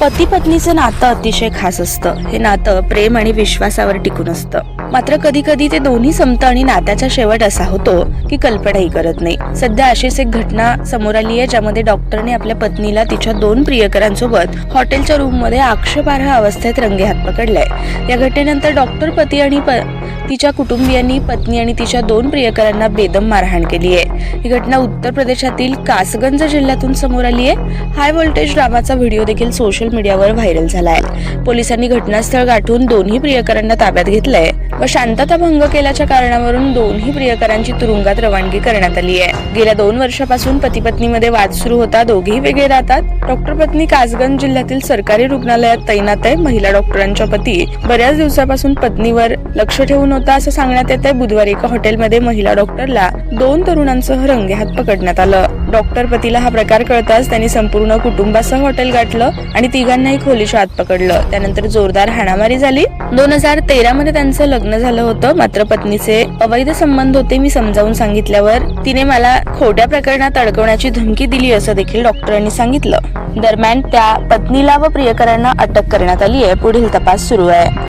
पती पत्नीचं नातं अतिशय खास असतं. हे नातं प्रेम आणि विश्वासावर टिकून असतं. मात्र कधी कधी ते दोन्ही संपतं आणि नात्याचा शेवट असा होतो की कल्पनाही करत नाही. सध्या अशीच एक घटना समोर आली आहे ज्यामध्ये डॉक्टरने आपल्या पत्नीला तिच्या दोन प्रियकरांसोबत हॉटेलच्या रूममध्ये आक्षेपार्ह अवस्थेत रंगे हात पकडलाय. या घटनेनंतर डॉक्टर पती आणि प- तिच्या कुटुंबियांनी पत्नी आणि तिच्या दोन प्रियकरांना बेदम मारहाण केली आहे. ही घटना उत्तर प्रदेशातील कासगंज जिल्ह्यातून समोर आली आहे. हाय व्होल्टेज ड्रामाचा व्हिडिओ देखील सोशल मीडियावर व्हायरल झाला आहे पोलिसांनी घटनास्थळ गाठून दोन्ही प्रियकरांना ताब्यात घेतलंय व शांतता भंग केल्याच्या कारणावरून दोन्ही प्रियकरांची तुरुंगात रवानगी करण्यात आली आहे. गेल्या दोन वर्षापासून पती पत्नीमध्ये वाद सुरू होता दोघेही वेगळे राहतात. डॉक्टर पत्नी कासगंज जिल्ह्यातील सरकारी रुग्णालयात तैनात आहे. महिला डॉक्टरांच्या पती बऱ्याच दिवसापासून पत्नीवर लक्ष ठेवून होता असं सांगण्यात येत आहे बुधवारी एका हॉटेलमध्ये महिला डॉक्टरला दोन तरुणांसह रंगेहात पकडण्यात आलं. डॉक्टर पतीला हा प्रकार कळताच त्यांनी संपूर्ण कुटुंबासह हॉटेल गाठलं आणि तिघांनाही खोलीच्या आत पकडलं. त्यानंतर जोरदार हाणामारी झाली. दोन हजार तेरा मध्ये त्यांचं लग्न झालं होतं. मात्र पत्नीचे अवैध संबंध होते मी समजावून सांगितल्यावर तिने मला खोट्या प्रकरणात अडकवण्याची धमकी दिली असं देखील डॉक्टरांनी सांगितलं. दरम्यान त्या पत्नीला व प्रियकरांना अटक करण्यात आली आहे पुढील तपास सुरू आहे.